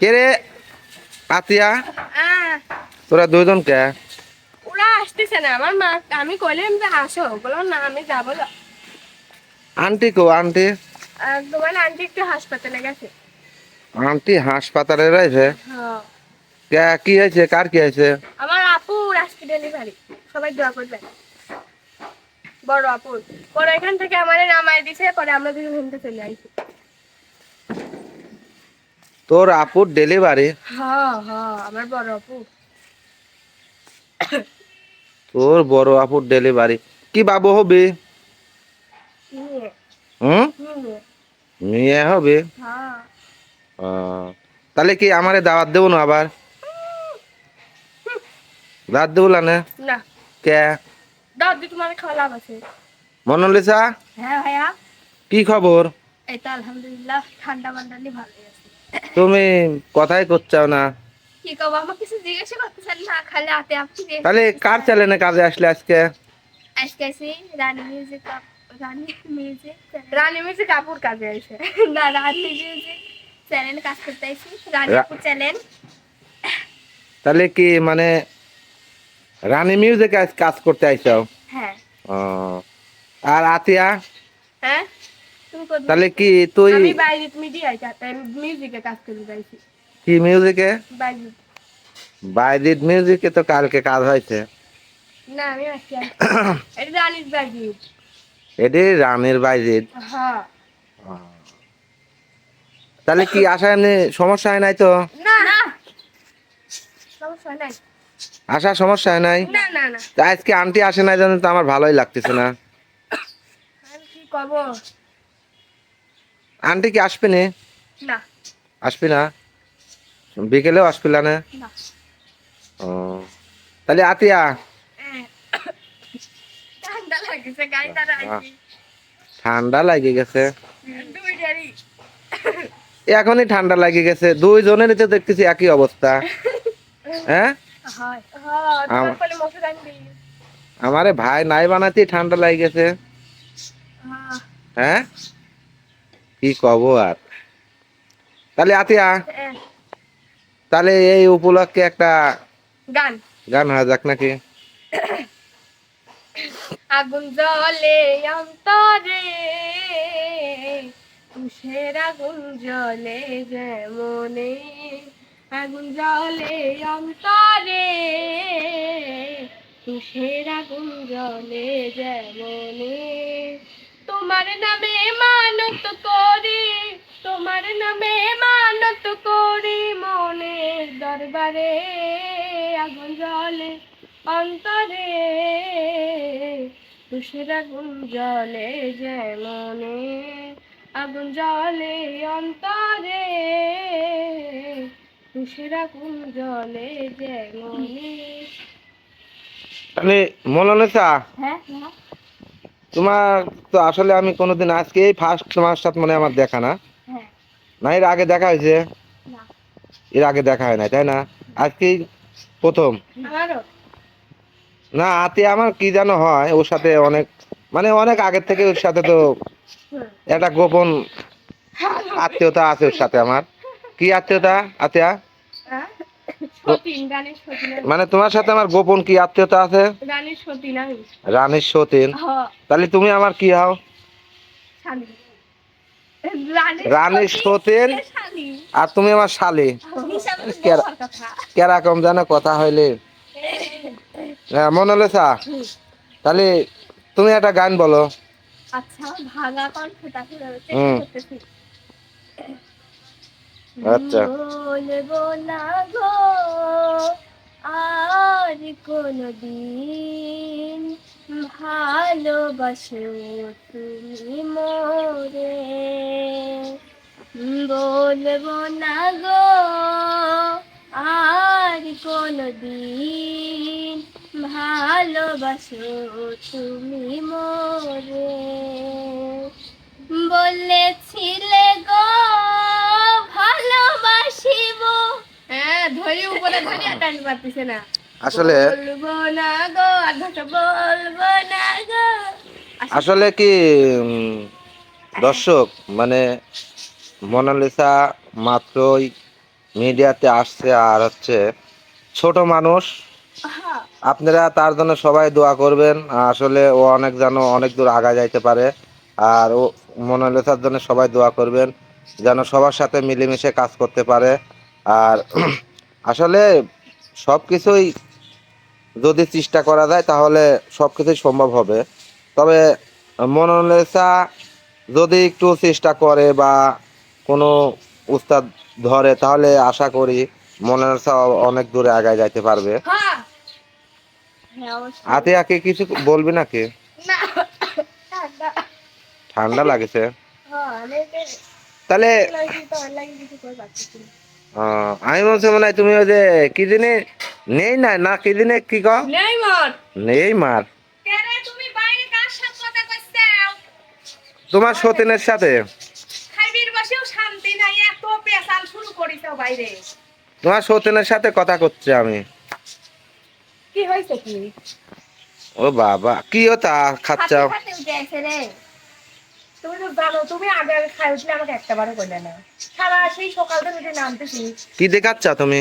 কে রে? আতিয়া? তোরা দুজন কে? ওরা আসতেছে না। আমার মা আমি কইলাম যে আসো। বললাম না আমি যাব আন্টি কো আন্টি? তোমার আন্টি একটু হাসপাতালে গেছে। আন্টি হাসপাতালে রয়েছে হ্যাঁ। কে কি হয়েছে? কার কি হয়েছে? আমার আপুর আজকে ডেলিভারি সবাই দোয়া করবেন। বড় আপুর পরে এখান থেকে আমাদের নামায় দিছে পরে আমরা দুজন ঘুমতে চলে আইছি তোর আপুর ডেলিভারি হ্যাঁ হ্যাঁ আমার বড় আপু। তোর বড় আপুর ডেলিভারি কি বাবু হবে? হুম? মেয়ে। হবে? হ্যাঁ। তাহলে কি আমারে দাওয়াত দেবো না আবার? দাওয়াত দেবো না না? কে? দাদি তোমার খাওয়া লাভ আছে। মনালিসা? হ্যাঁ ভাইয়া। কি খবর? এই তো আলহামদুলিল্লাহ ঠান্ডা মান্ডা নিয়ে ভালোই আছে। তুমি কথাই করছাও না। কি কব আমার কিছু জিজ্ঞাসা করতে চান না? খালি হাতে আপনি তাহলে কার চ্যানেলে কাজে আসলে আজকে? আজকে আছি Rani music Rani music Rani music Kapoor কাজে আছে না রানী মিউজিক চ্যানেল কাজ করতে আইছি। রানী রা- কাপুর চ্যানেল তাহলে কি মানে রানী মিউজিক কাজ করতে আইছো হ্যাঁ। ও, আর আতিয়া? হ্যাঁ? তাহলে কি তুই আমি বাইরে মিডিয়ায় মিউজিকে কাজ করে যাইছি কি মিউজিকে বাইরে বাইদিত মিউজিকে তো কালকে কাজ হয়েছে। না আমি আছি এটা রানীর বাইরে এটি রানীর বাইজিত হ্যাঁ। তাহলে কি আসা এমনি সমস্যা হয় নাই তো? না না। সমস্যা নাই। আসার সমস্যা হয় নাই? না না না। আজকে আন্টি আসে নাই জানেন তো আমার ভালোই লাগতেছে না। আমি কি করব আন্টি কি আসবে নি? না। আসবি না? বিকেলেও আসবি না ও তাহলে আতিয়া। Eh. ঠান্ডা লাগে গেছে। দুই এখনই ঠান্ডা লাগে গেছে। দুইজনেরই তো দেখতেছি একই অবস্থা। হ্যাঁ? হয়। হ্যাঁ আমার- ভাই নাই বানাতেই ঠান্ডা লাগে গেছে। হ্যাঁ। হ্যাঁ? কি কব আর? তাহলে আতিয়া তাহলে এই উপলক্ষে একটা গান। গান হয়ে যাক নাকি? আগুন জলে অন্তরে তুষের আগুন জলে যেমনে। আগুন জলে অন্তরে তুষের আগুন জলে যেমনে। তোমার নামে মানত করি তোমার নামে মানত করি মনের দরবারে আগুন জলে অন্তরে তুষের আগুন জলে যেমনে। আগুন জলে অন্তরে তুষের আগুন জলে যেমনে। তাহলে মনালিসা হ্যাঁ। তোমার তো আসলে আমি কোনোদিন আজকে এই ফার্স্ট তোমার সাথে মানে আমার দেখা না। হ্যাঁ। না এর আগে দেখা হয়েছে? না। এর আগে দেখা হয় না তাই না? আজকেই প্রথম। না আতে আমার কি যেন হয় ওর সাথে অনেক মানে অনেক আগের থেকে ওর সাথে তো হুম। একটা গোপন আত্মীয়তা আছে ওর সাথে আমার। কি আত্মীয়তা আতিয়া হ্যাঁ? সতীন রানীর সতীন মানে তোমার সাথে আমার গোপন কি আত্মীয়তা আছে? রানীর সতীন তাহলে তুমি আমার কি হও? রানীর রানীর সতীন আর তুমি আমার শালি? কেরকম জানো কথা হইলে। হ্যাঁ মনে হলেছা তাহলে তুমি একটা গান বলো। আচ্ছা কণ্ঠটা কীভাবে হুম। আচ্ছা। বলব না গো, আর কোনদিন ভালোবাসো তুমি মোরে বলব না গো, আর কোনদিন ভালোবাসো তুমি মোরে বলেছিলে গো আসলে আসলে কি দর্শক মানে মোনালিসা মাত্রই মিডিয়াতে আসছে আর হচ্ছে ছোট মানুষ। আপনারা তার জন্য সবাই দোয়া করবেন। আসলে ও অনেক যেন অনেক দূর আগা যাইতে পারে। আর ও মনালিসার জন্য সবাই দোয়া করবেন, যেন সবার সাথে মিলেমিশে কাজ করতে পারে। আর আসলে সব কিছুই যদি চেষ্টা করা যায় তাহলে সব কিছুই সম্ভব হবে। তবে মনালিসা যদি একটু চেষ্টা করে বা কোনো উস্তাদ ধরে তাহলে আশা করি মনালিসা অনেক দূরে আগায় যাইতে পারবে। হ্যাঁ। হ্যাঁ আতে আকে কিছু বলবি নাকি? ঠান্ডা। ঠান্ডা লাগেছে। হ্যাঁ তাহলে তো আমি বলছি মনে হয় তুমি ওই যে কি দিনে নেই না না কি দিনে কি কও? নেই মন নেই মার। তোমার সতীনের সাথে। তোমার সতীনের সাথে কথা করছে আমি। কি হইছে কি? ও বাবা কি আছে রে। তুমি তো জানো তুমি আগে আগে খাই উঠলে আমাকে একটা বারও করলে না। সারা সেই সকাল থেকে উঠে নামতেছি। কি দেখাচ্ছ তুমি?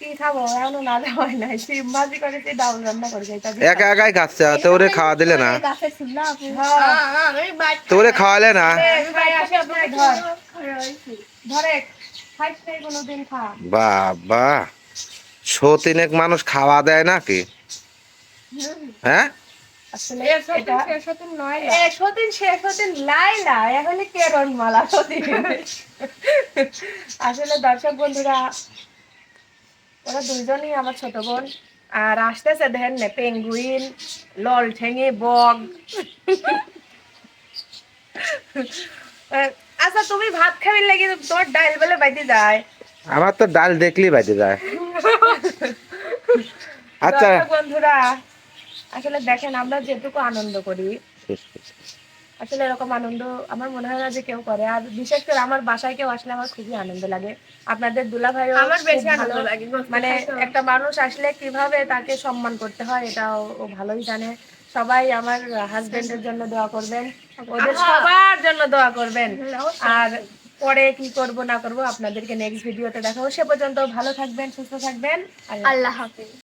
কি খাব? এখনও না দেওয়া নাই। শিব মাঝি করে সেই ডাউন রান্না করে যাই একা একাই খাচ্ছে তো ওরে খাওয়া দিলে না। আপু তো ওরে খাওয়ালে না। ধর। বাবা সতীনেক মানুষ খাওয়া দেয় নাকি হ্যাঁ? আসলে এটা সতীন নয় সতীন সে সতীন লাইলা এখানে কেরন মালা সতীন আসলে দর্শক বন্ধুরা ওরা দুইজনই আমার ছোট বোন। আর আসতেছে দেখেন না পেঙ্গুইন লল ঠেঙে বগ আচ্ছা তুমি ভাত খাবি লাগি তোমার ডাইল বেলে বাইতে যায়। আমার তো ডাল দেখলেই বাজে যায়। আচ্ছা। দর্শক বন্ধুরা আসলে দেখেন আমরা যেটুকু আনন্দ করি আসলে এরকম আনন্দ আমার মনে হয় না যে কেউ করে। আর বিশেষ করে আমার বাসায় কেউ আসলে আমার খুবই আনন্দ লাগে। আপনাদের দুলা ভাই আমার বেশি আনন্দ লাগে, মানে একটা মানুষ আসলে কীভাবে তাকে সম্মান করতে হয় এটা ও- ভালোই জানে। সবাই আমার হাজবেন্ডের জন্য দোয়া করবেন। ওদের সবার জন্য দোয়া করবেন। আর পরে কি করব না করব আপনাদেরকে নেক্সট ভিডিওতে দেখাবো। সে পর্যন্ত ভালো থাকবেন সুস্থ থাকবেন। আল্লাহ হাফিজ।